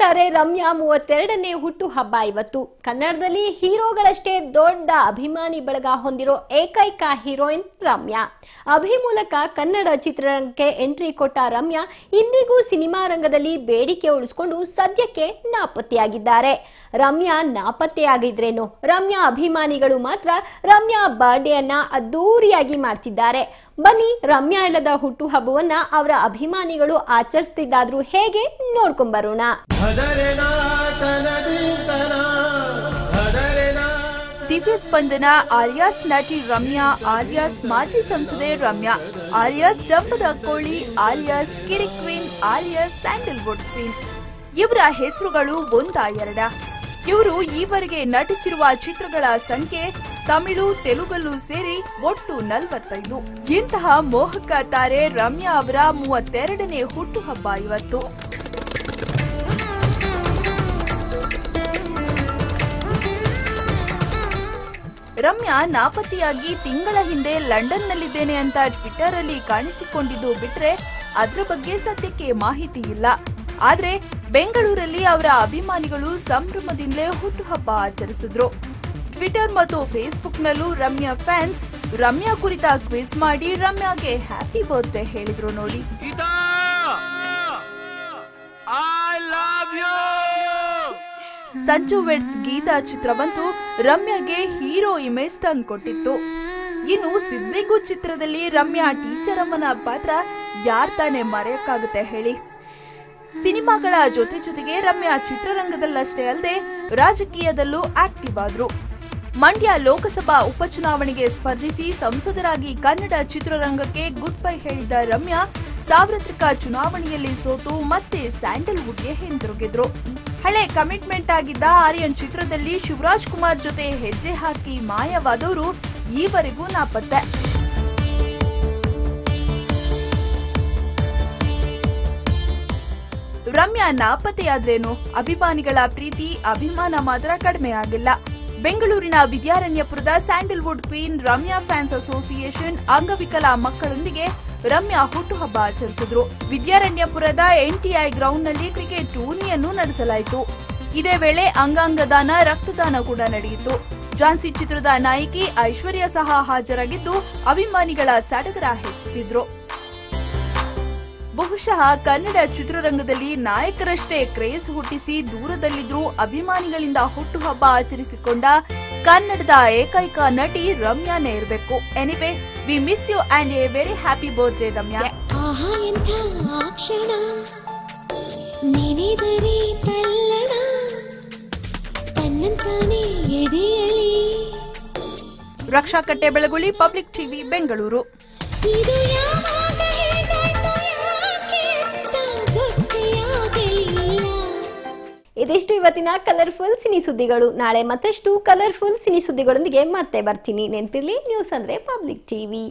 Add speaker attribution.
Speaker 1: ತಾರೆ ರಮ್ಯಾ ಮೂವತ್ತೆರಡನೇ ಹುಟ್ಟು ಹಬ್ಬ ಇವತ್ತು. ಕನ್ನಡದಲ್ಲಿ ಹೀರೋಗಳಷ್ಟೇ ದೊಡ್ಡ ಅಭಿಮಾನಿ ಬಳಗ ಹೊಂದಿರೋ ಏಕೈಕ ಹೀರೋಯಿನ್ ರಮ್ಯಾ. ಅಭಿ ಮೂಲಕ ಕನ್ನಡ ಚಿತ್ರರಂಗಕ್ಕೆ ಎಂಟ್ರಿ ಕೊಟ್ಟ ರಮ್ಯಾ ಇಂದಿಗೂ ಸಿನಿಮಾ ರಂಗದಲ್ಲಿ ಬೇಡಿಕೆ ಉಳಿಸಿಕೊಂಡು ಸದ್ಯಕ್ಕೆ ನಾಪತ್ತೆಯಾಗಿದ್ದಾರೆ. ರಮ್ಯಾ ನಾಪತ್ತೆಯಾಗಿದ್ರೇನು? ರಮ್ಯಾ ಅಭಿಮಾನಿಗಳು ಮಾತ್ರ ರಮ್ಯಾ ಬರ್ಡೇಯನ್ನ ಅದ್ದೂರಿಯಾಗಿ ಮಾಡ್ತಿದ್ದಾರೆ. ಬನ್ನಿ ರಮ್ಯಾ ಇಲ್ಲದ ಹುಟ್ಟು ಹಬ್ಬವನ್ನ ಅವರ ಅಭಿಮಾನಿಗಳು ಆಚರಿಸ್ತಿದ್ದಾದ್ರೂ ಹೇಗೆ ನೋಡ್ಕೊಂಬರೋಣ.
Speaker 2: ದಿವ್ಯ ಸ್ಪಂದನ ಆರ್ಯಾಸ್ ನಟಿ ರಮ್ಯಾ ಆರ್ಯಾಸ್ ಮಾಜಿ ಸಂಸದೆ ರಮ್ಯಾ ಆರ್ಯಾಸ್ ಜಂಬದ ಕೋಳಿ ಆರ್ಯಾಸ್ ಕಿರಿ ಕ್ವೀನ್ ಆರ್ಯಾಸ್ ಸ್ಯಾಂಡಲ್ವುಡ್ ಕ್ವೀನ್. ಇವರ ಹೆಸರುಗಳು ಒಂದಾ ಎರಡ. ಇವರು ಈವರೆಗೆ ನಟಿಸಿರುವ ಚಿತ್ರಗಳ ಸಂಖ್ಯೆ ತಮಿಳು ತೆಲುಗಲ್ಲೂ ಸೇರಿ ಒಟ್ಟು ನಲವತ್ತೈದು. ಇಂತಹ ಮೋಹಕ ತಾರೆ ರಮ್ಯಾ ಅವರ ಮೂವತ್ತೆರಡನೇ ಹುಟ್ಟುಹಬ್ಬ ಇವತ್ತು. ರಮ್ಯಾ ನಾಪತ್ತೆಯಾಗಿ ತಿಂಗಳ ಹಿಂದೆ ಲಂಡನ್ನಲ್ಲಿದ್ದೇನೆ ಅಂತ ಟ್ವಿಟರ್ ಅಲ್ಲಿ ಕಾಣಿಸಿಕೊಂಡಿದ್ದು ಬಿಟ್ರೆ ಅದ್ರ ಬಗ್ಗೆ ಸದ್ಯಕ್ಕೆ ಮಾಹಿತಿ ಇಲ್ಲ. ಆದ್ರೆ ಬೆಂಗಳೂರಲ್ಲಿ ಅವರ ಅಭಿಮಾನಿಗಳು ಸಂಭ್ರಮದಿಂದಲೇ ಹುಟ್ಟುಹಬ್ಬ ಆಚರಿಸಿದ್ರು. ಟ್ವಿಟರ್ ಮತ್ತು ಫೇಸ್ಬುಕ್ನಲ್ಲೂ ರಮ್ಯಾ ಫ್ಯಾನ್ಸ್ ರಮ್ಯಾ ಕುರಿತ ಕ್ವಿಜ್ ಮಾಡಿ ರಮ್ಯಾಗೆ ಹ್ಯಾಪಿ ಬರ್ತ್ಡೇ ಹೇಳಿದ್ರು ನೋಡಿ.
Speaker 3: I love you
Speaker 2: Sanju weds Geetha ಚಿತ್ರವಂತೂ ರಮ್ಯಾಗೆ ಹೀರೋ ಇಮೇಜ್ ತಂದುಕೊಟ್ಟಿತ್ತು. ಇನ್ನು ಸಿದ್ದಿಗು ಚಿತ್ರದಲ್ಲಿ ರಮ್ಯಾ ಟೀಚರ್ ಅಮ್ಮನ ಪಾತ್ರ ಯಾರ್ ತಾನೇ ಮರೆಯಕ್ಕಾಗುತ್ತೆ ಹೇಳಿ. ಸಿನಿಮಾಗಳ ಜೊತೆ ಜೊತೆಗೆ ರಮ್ಯಾ ಚಿತ್ರರಂಗದಲ್ಲಷ್ಟೇ ಅಲ್ಲದೆ ರಾಜಕೀಯದಲ್ಲೂ ಆಕ್ಟಿವ್ ಆದ್ರು. ಮಂಡ್ಯ ಲೋಕಸಭಾ ಉಪಚುನಾವಣೆಗೆ ಸ್ಪರ್ಧಿಸಿ ಸಂಸದರಾಗಿ ಕನ್ನಡ ಚಿತ್ರರಂಗಕ್ಕೆ ಗುಡ್ ಬೈ ಹೇಳಿದ್ದ ರಮ್ಯಾ, ಸಾರ್ವತ್ರಿಕ ಚುನಾವಣೆಯಲ್ಲಿ ಸೋತು ಮತ್ತೆ ಸ್ಯಾಂಡಲ್ವುಡ್ಗೆ ಹಿಂತಿರುಗಿದ್ರು ಹಳೆ ಕಮಿಟ್ಮೆಂಟ್ ಆಗಿದ್ದ ಆರ್ಯನ್ ಚಿತ್ರದಲ್ಲಿ ಶಿವರಾಜ್ ಕುಮಾರ್ ಜೊತೆ ಹೆಜ್ಜೆ ಹಾಕಿ ಮಾಯವಾದವರು ಈವರೆಗೂ ನಾಪತ್ತೆ. ರಮ್ಯಾ ನಾಪತ್ತೆಯಾದ್ರೇನು? ಅಭಿಮಾನಿಗಳ ಪ್ರೀತಿ, ಅಭಿಮಾನ ಮಾತ್ರ ಕಡಿಮೆ ಆಗಿಲ್ಲ. ಬೆಂಗಳೂರಿನ ವಿದ್ಯಾರಣ್ಯಪುರದ sandalwood queen Ramya fans association ಅಂಗವಿಕಲ ಮಕ್ಕಳೊಂದಿಗೆ ರಮ್ಯಾ ಹುಟ್ಟುಹಬ್ಬ ಆಚರಿಸಿದ್ರು. ವಿದ್ಯಾರಣ್ಯಪುರದ ಎನ್ಟಿಐ ಗ್ರೌಂಡ್ನಲ್ಲಿ ಕ್ರಿಕೆಟ್ ಟೂರ್ನಿಯನ್ನು ನಡೆಸಲಾಯಿತು. ಇದೇ ವೇಳೆ ಅಂಗಾಂಗ ದಾನ ರಕ್ತದಾನ ಕೂಡ ನಡೆಯಿತು. ಝಾನ್ಸಿ ಚಿತ್ರದ ನಾಯಕಿ ಐಶ್ವರ್ಯ ಸಹ ಹಾಜರಾಗಿದ್ದು, ಅಭಿಮಾನಿಗಳ ಸಡಗರ ಹೆಚ್ಚಿಸಿದ್ರು. ಬಹುಶಃ ಕನ್ನಡ ಚಿತ್ರರಂಗದಲ್ಲಿ ನಾಯಕರಷ್ಟೇ ಕ್ರೇಜ್ ಹುಟ್ಟಿಸಿ ದೂರದಲ್ಲಿದ್ರೂ ಅಭಿಮಾನಿಗಳಿಂದ ಹುಟ್ಟುಹಬ್ಬ ಆಚರಿಸಿಕೊಂಡ ಕನ್ನಡದ ಏಕೈಕ ನಟಿ ರಮ್ಯಾನೇ ಇರಬೇಕು. Anyway we miss you and a very happy birthday Ramya. Raksha Katte Belaguli public TV Bengaluru.
Speaker 1: ಇದಿಷ್ಟು ಇವತ್ತಿನ ಕಲರ್ಫುಲ್ ಸಿನಿ ಸುದ್ದಿಗಳು. ನಾಳೆ ಮತ್ತಷ್ಟು ಕಲರ್ಫುಲ್ ಸಿನಿ ಸುದ್ದಿಗಳೊಂದಿಗೆ ಮತ್ತೆ ಬರ್ತೀನಿ. ನೆನಪಿರ್ಲಿ ನ್ಯೂಸ್ ಅಂದ್ರೆ ಪಬ್ಲಿಕ್ ಟಿವಿ